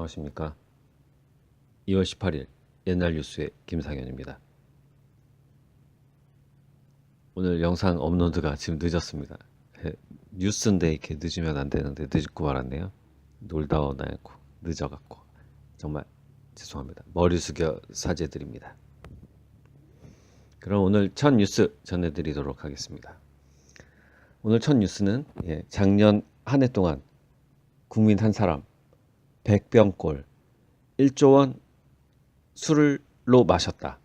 안녕하십니까. 2월 18일 옛날 뉴스의 김상현입니다. 오늘 영상 업로드가 지금 늦었습니다. 에, 뉴스인데 이렇게 늦으면 안 되는데 늦고 말았네요. 놀다 오나고 늦어갖고 정말 죄송합니다. 머리 숙여 사죄드립니다. 그럼 오늘 첫 뉴스 전해드리도록 하겠습니다. 오늘 첫 뉴스는 예, 작년 한 해 동안 국민 한 사람 100병꼴 1조 원 술로 마셨다.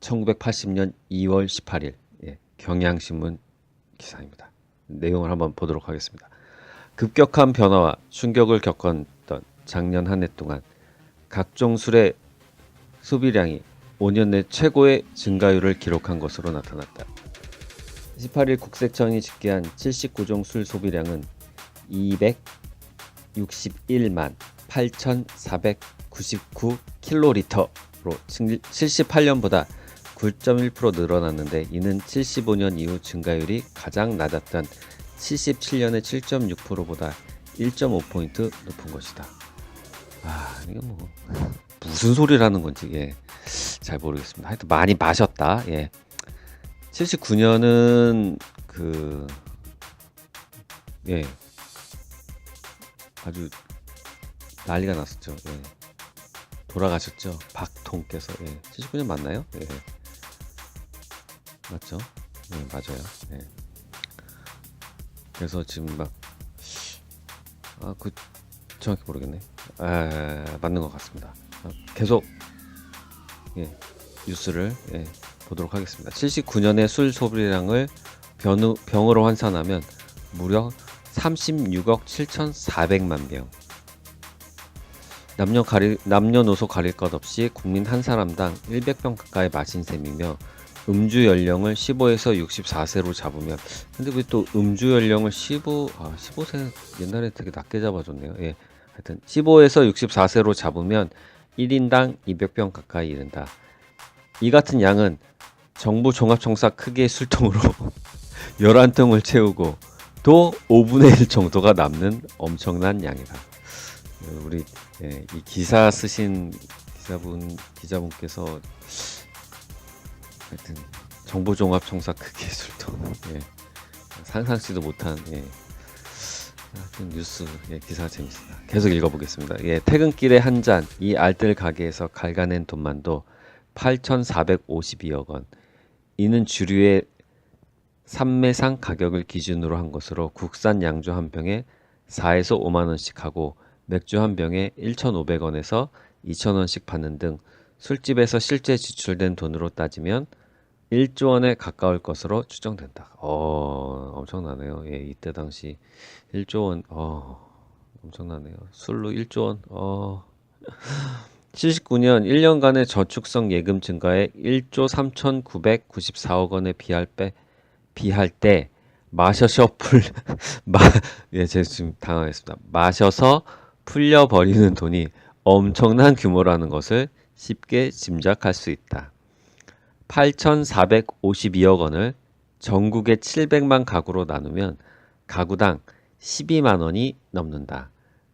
1980년 2월 18일 예, 경향신문 기사입니다. 내용을 한번 보도록 하겠습니다. 급격한 변화와 충격을 겪었던 작년 한 해 동안 각종 술의 소비량이 5년 내 최고의 증가율을 기록한 것으로 나타났다. 18일 국세청이 집계한 79종 술 소비량은 261만 8,499 킬로리터로 78년보다 9.1% 늘어났는데 이는 75년 이후 증가율이 가장 낮았던 77년의 7.6%보다 1.5포인트 높은 것이다. 아, 이거 뭐 무슨 소리라는 건지 예, 잘 모르겠습니다. 하여튼 많이 마셨다. 예. 79년은 그 예. 아주 난리가 났었죠. 예. 돌아가셨죠. 박통께서. 예. 79년 맞나요? 예. 맞죠? 예, 맞아요. 예. 그래서 지금 막 아, 그 정확히 모르겠네. 아, 맞는 것 같습니다. 아, 계속 예, 뉴스를 예, 보도록 하겠습니다. 79년의 술 소비량을 병, 병으로 환산하면 무려 36억 7,400만 병. 남녀 가릴, 남녀노소 가릴 것 없이 국민 한 사람당 100병 가까이 마신 셈이며 음주 연령을 15에서 64세로 잡으면 근데 왜 또 음주 연령을 15, 아, 15세 옛날에 되게 낮게 잡아줬네요. 예. 하여튼 15에서 64세로 잡으면 1인당 200병 가까이 이른다. 이 같은 양은 정부 종합청사 크기의 술통으로 11통을 채우고 또 5분의 1 정도가 남는 엄청난 양이다. 우리 예, 이 기사 쓰신 기자분 기자분께서 하여튼 정부 종합청사 크기의 술통 예, 상상치도 못한 예, 하여튼 뉴스 예, 기사가 재밌습니다. 계속 읽어보겠습니다. 예, 퇴근길에 한 잔 이 알뜰 가게에서 갈가낸 돈만도 8,452억 원. 이는 주류의 삼매상 가격을 기준으로 한 것으로 국산 양주 한 병에 4에서 5만 원씩 하고 맥주 한 병에 1,500원에서 2,000원씩 받는 등 술집에서 실제 지출된 돈으로 따지면 1조 원에 가까울 것으로 추정된다. 어, 엄청나네요. 예, 이때 당시 1조 원, 어, 엄청나네요. 술로 1조 원, 어. 79년 1년간의 저축성 예금 증가에 1조 3,994억 원에 비할 때 비할 때 마셔서 풀 마, 예, 제가 지금 당황했습니다. 마셔서 풀려 버리는 돈이 엄청난 규모라는 것을 쉽게 짐작할 수 있다. 8,452억 원을 전국의 700만 가구로 나누면 가구당 12만 원이 넘는다.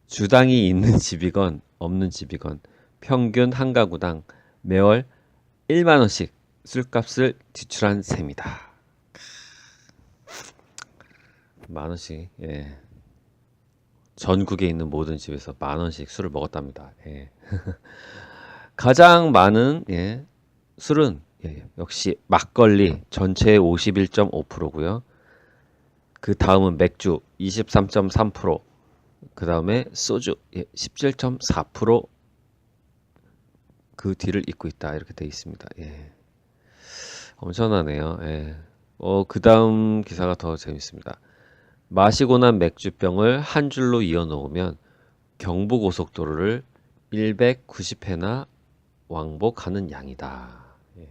주당이 있는 집이건 없는 집이건 평균 한 가구당 매월 1만 원씩 술값을 지출한 셈이다. 만 원씩 예. 전국에 있는 모든 집에서 만 원씩 술을 먹었답니다. 예. 가장 많은 예, 술은 예, 역시 막걸리 전체의 51.5%고요. 그 다음은 맥주 23.3%, 그 다음에 소주 예, 17.4%. 그 뒤를 잇고 있다 이렇게 돼 있습니다. 예. 엄청나네요. 예. 어, 그 다음 기사가 더 재밌습니다. 마시고 난 맥주병을 한 줄로 이어 놓으면 경부고속도로를 190회나 왕복하는 양이다. 예.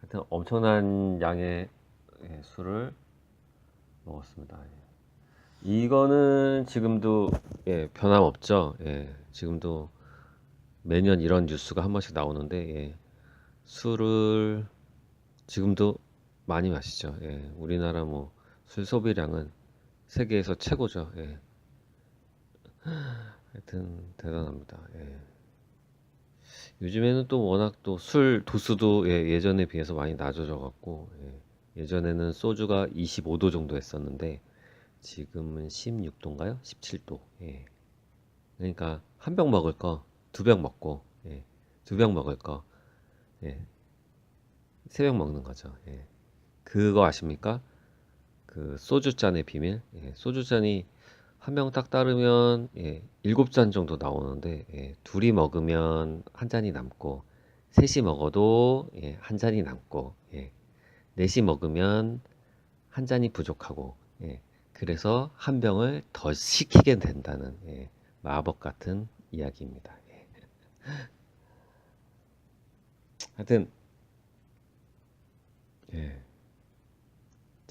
하여튼 엄청난 양의 예, 술을 먹었습니다. 예. 이거는 지금도 예, 변함없죠. 예, 지금도 매년 이런 뉴스가 한 번씩 나오는데 예, 술을 지금도 많이 마시죠. 예, 우리나라 뭐 술 소비량은 세계에서 최고죠. 예. 하여튼 대단합니다. 예. 요즘에는 또 워낙 또 술 도수도 예, 예전에 비해서 많이 낮아져 갖고 예. 예전에는 소주가 25도 정도 했었는데 지금은 16도인가요? 17도. 예. 그러니까 한 병 먹을 거 두 병 먹고 예. 두 병 먹을 거 예. 세병 먹는 거죠. 예. 그거 아십니까? 그 소주 잔의 비밀. 예. 소주 잔이 한병딱 따르면 예, 일곱 잔 정도 나오는데 예, 둘이 먹으면 한 잔이 남고 셋이 먹어도 예, 한 잔이 남고 예, 넷이 먹으면 한 잔이 부족하고 예, 그래서 한 병을 더 시키게 된다는 예, 마법 같은 이야기입니다. 예. 하여튼 예,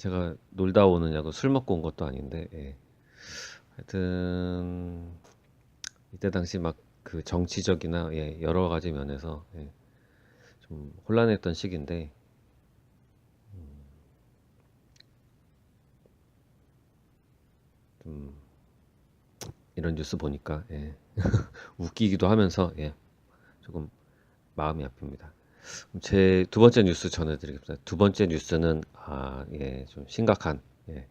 제가 놀다 오느냐고 술 먹고 온 것도 아닌데 예. 하여튼 이때 당시 막 그 정치적이나 예, 여러 가지 면에서 예, 좀 혼란했던 시기인데 좀 이런 뉴스 보니까 예, 웃기기도 하면서 예, 조금 마음이 아픕니다. 제 두 번째 뉴스 전해드리겠습니다. 두 번째 뉴스는 아, 예, 좀 심각한 예,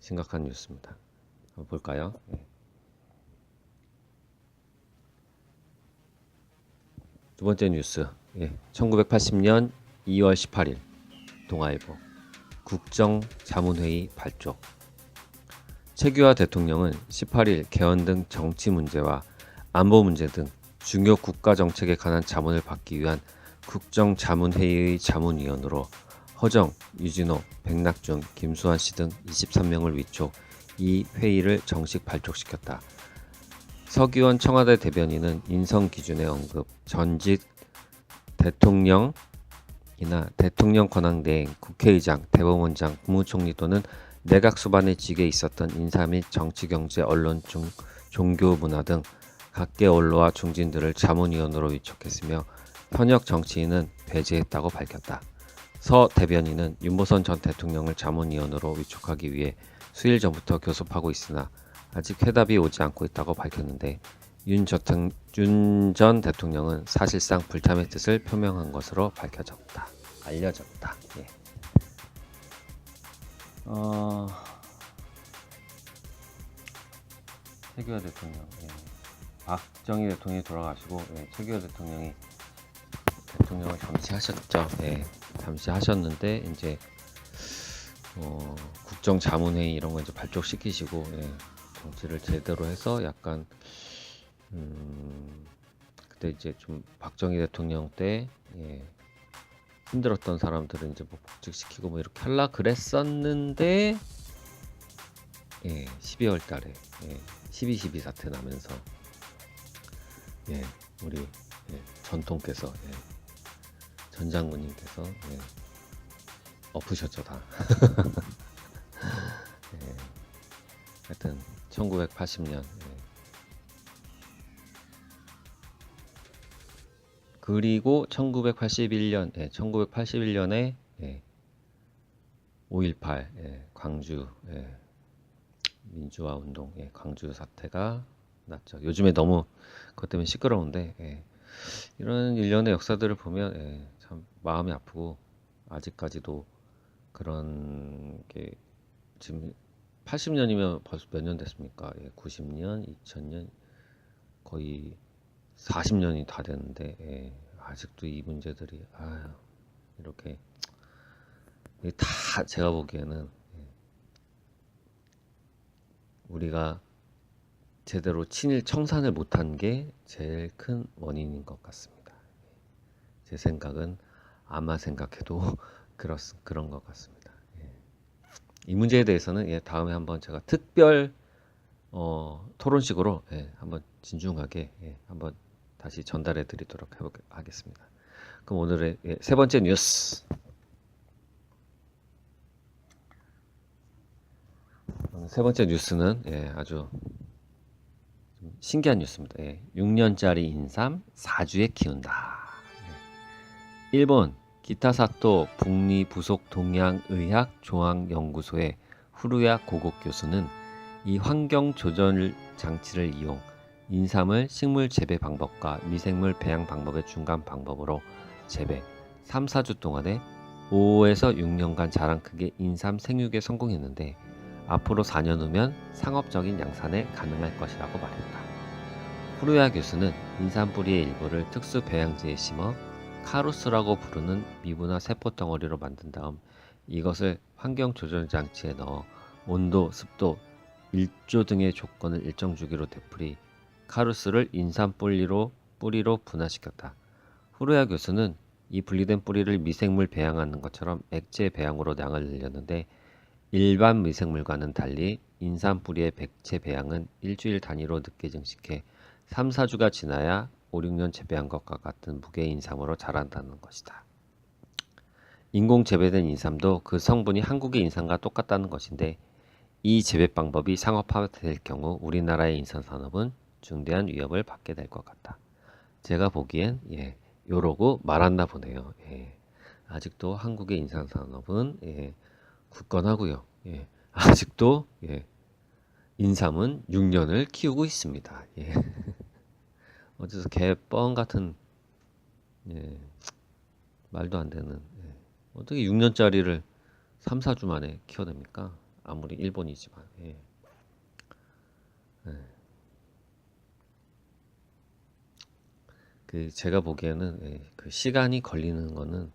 심각한 뉴스입니다. 한번 볼까요? 예. 두 번째 뉴스. 예. 1980년 2월 18일 동아일보 국정 자문회의 발족. 최규하 대통령은 18일 개헌 등 정치 문제와 안보 문제 등 중요 국가 정책에 관한 자문을 받기 위한 국정자문회의의 자문위원으로 허정, 유진호, 백낙준, 김수환 씨 등 23명을 위촉 이 회의를 정식 발족시켰다. 서기원 청와대 대변인은 인성 기준의 언급, 전직 대통령이나 대통령 권한 대행, 국회의장, 대법원장, 국무총리 또는 내각 수반의 직에 있었던 인사 및 정치, 경제, 언론, 중, 종교, 문화 등 각계 언로와 중진들을 자문위원으로 위촉했으며 현역 정치인은 배제했다고 밝혔다. 서 대변인은 윤보선 전 대통령을 자문위원으로 위촉하기 위해 수일 전부터 교섭하고 있으나 아직 회답이 오지 않고 있다고 밝혔는데 윤 전 대통령은 사실상 불참의 뜻을 표명한 것으로 밝혀졌다. 알려졌다. 예. 어... 최규하 대통령, 예. 박정희 대통령이 돌아가시고 예. 최규하 대통령이 대통령을 잠시 하셨죠. 예. 잠시 하셨는데 이제 어, 국정 자문회의 이런 거 이제 발족시키시고 예, 정치를 제대로 해서 약간 음, 그때 이제 좀 박정희 대통령 때 예, 힘들었던 사람들은 이제 뭐 복직시키고 뭐 이렇게 할라 그랬었는데 예, 12월 달에 예, 12.12 사태 나면서 예, 우리 예, 전통께서 예, 전 장군님께서 예, 엎으셨죠 다. 예. 하여튼 1980년. 예. 그리고 1981년, 예, 1981년에 예, 5.18 예, 광주 예, 민주화 운동, 예, 광주 사태가 났죠. 요즘에 너무 그것 때문에 시끄러운데 예, 이런 일련의 역사들을 보면 예, 참 마음이 아프고 아직까지도 그런 게 지금 80년이면 벌써 몇 년 됐습니까? 예, 90년, 2000년 거의 40년이 다 됐는데 예, 아직도 이 문제들이 아유, 이렇게 이게 다 제가 보기에는 예, 우리가 제대로 친일 청산을 못한 게 제일 큰 원인인 것 같습니다. 제 생각은 아마 생각해도 그렇, 그런 것 같습니다. 예. 이 문제에 대해서는 예, 다음에 한번 제가 특별 어, 토론식으로 예, 한번 진중하게 예, 한번 다시 전달해 드리도록 하겠습니다. 그럼 오늘의 예, 세 번째 뉴스. 세 번째 뉴스는 예, 아주 신기한 뉴스입니다. 예, 6년짜리 인삼 4주에 키운다. 예. 일본 기타사토 북리 부속 동양의학 조항연구소의 후루야 고곡 교수는 이 환경 조절 장치를 이용 인삼을 식물 재배 방법과 미생물 배양 방법의 중간 방법으로 재배 3, 4주 동안에 5에서 6년간 자랑 크게 인삼 생육에 성공했는데 앞으로 4년 후면 상업적인 양산에 가능할 것이라고 말했다. 후루야 교수는 인삼 뿌리의 일부를 특수 배양지에 심어 카루스라고 부르는 미분화 세포 덩어리로 만든 다음 이것을 환경 조절 장치에 넣어 온도, 습도, 일조 등의 조건을 일정 주기로 되풀이 카루스를 인삼 뿌리로 뿌리로 분화시켰다. 후루야 교수는 이 분리된 뿌리를 미생물 배양하는 것처럼 액체 배양으로 양을 늘렸는데 일반 미생물과는 달리 인삼 뿌리의 백체 배양은 일주일 단위로 늦게 증식해 3, 4주가 지나야 5, 6년 재배한 것과 같은 무게 인삼으로 자란다는 것이다. 인공 재배된 인삼도 그 성분이 한국의 인삼과 똑같다는 것인데 이 재배 방법이 상업화될 경우 우리나라의 인삼 산업은 중대한 위협을 받게 될 것 같다. 제가 보기엔 예, 요러고 말았나 보네요. 예. 아직도 한국의 인삼 산업은 예, 굳건하고요. 예. 아직도 예, 인삼은 6년을 키우고 있습니다. 예. 어디서 개뻥 같은 예, 말도 안 되는 예. 어떻게 6년짜리를 3, 4주 만에 키워냅니까? 아무리 일본이지만 예. 예. 그 제가 보기에는 예, 그 시간이 걸리는 거는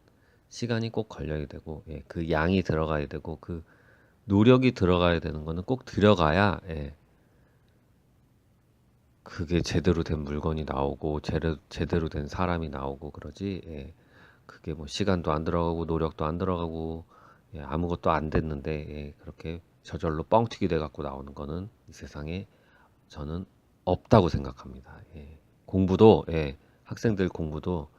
시간이 꼭 걸려야 되고 예, 그 양이 들어가야 되고 그 노력이 들어가야 되는 거는 꼭 들어가야 예, 그게 제대로 된 물건이 나오고 제대로, 제대로 된 사람이 나오고 그러지 예, 그게 뭐 시간도 안 들어가고 노력도 안 들어가고 예, 아무것도 안 됐는데 예, 그렇게 저절로 뻥튀기 돼 갖고 나오는 거는 이 세상에 저는 없다고 생각합니다. 예, 공부도 예, 학생들 공부도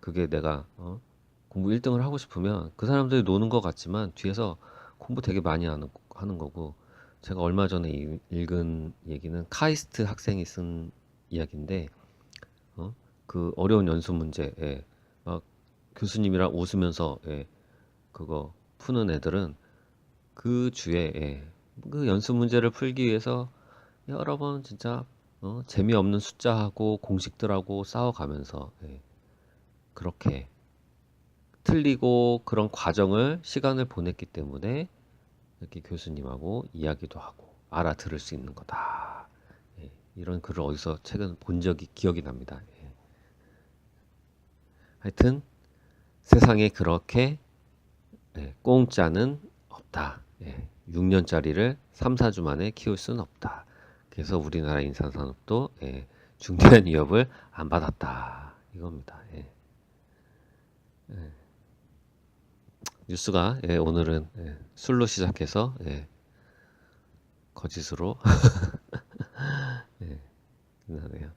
그게 내가 어? 공부 1등을 하고 싶으면 그 사람들이 노는 것 같지만 뒤에서 공부 되게 많이 하는, 하는 거고 제가 얼마 전에 이- 읽은 얘기는 카이스트 학생이 쓴 이야기인데 어? 그 어려운 연수 문제 예, 막 교수님이랑 웃으면서 예, 그거 푸는 애들은 그 주에 예, 그 연수 문제를 풀기 위해서 여러 번 진짜 어, 재미없는 숫자하고 공식들하고 싸워가면서 예, 그렇게 틀리고 그런 과정을 시간을 보냈기 때문에 이렇게 교수님하고 이야기도 하고 알아들을 수 있는 거다. 예, 이런 글을 어디서 최근 본 적이 기억이 납니다. 예. 하여튼 세상에 그렇게 예, 공짜는 없다. 예, 6년짜리를 3, 4주 만에 키울 수는 없다. 그래서 우리나라 인삼산업도 예, 중대한 위협을 안 받았다. 이겁니다. 예. 예. 뉴스가 예, 오늘은 예, 술로 시작해서 예, 거짓으로 예, 끝나네요.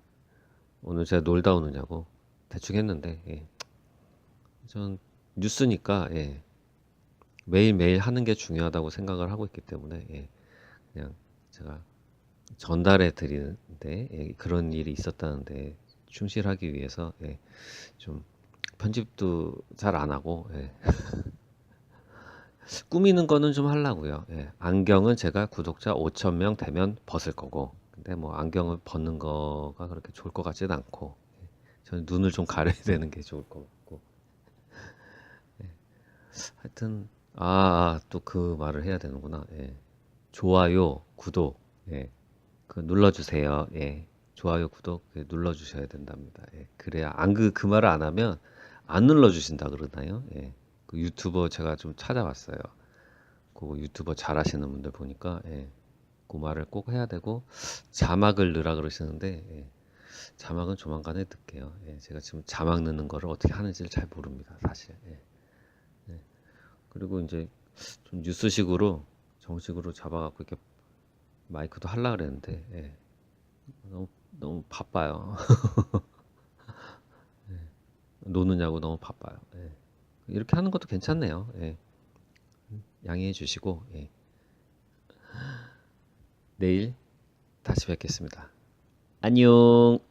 오늘 제가 놀다 오느냐고 대충 했는데 예. 전 뉴스니까 예, 매일 매일 하는 게 중요하다고 생각을 하고 있기 때문에 예, 그냥 제가 전달해 드리는데 예, 그런 일이 있었다는데 충실하기 위해서 예, 좀 편집도 잘 안 하고 예. 꾸미는 거는 좀 하려고요. 예. 안경은 제가 구독자 5천 명 되면 벗을 거고 근데 뭐 안경을 벗는 거가 그렇게 좋을 것 같지는 않고 예. 저는 눈을 좀 가려야 되는 게 좋을 것 같고 예. 하여튼 아 또 그 말을 해야 되는구나. 예. 좋아요, 구독 예. 그 눌러주세요. 예. 좋아요, 구독 예, 눌러주셔야 된답니다. 예. 그래야 안 그 그 말을 안 하면 안 눌러주신다 그러나요? 예. 그 유튜버 제가 좀 찾아봤어요. 그 유튜버 잘하시는 분들 보니까 예. 그 말을 꼭 해야 되고 자막을 넣으라 그러시는데 예. 자막은 조만간에 넣을게요. 예. 제가 지금 자막 넣는 거를 어떻게 하는지를 잘 모릅니다, 사실. 예. 예. 그리고 이제 좀 뉴스식으로 정식으로 잡아갖고 이렇게 마이크도 하려 그랬는데 예. 너무 너무 바빠요. 예. 노느냐고 너무 바빠요. 예. 이렇게 하는 것도 괜찮네요. 예. 양해해 주시고 예. 내일 다시 뵙겠습니다. 안녕.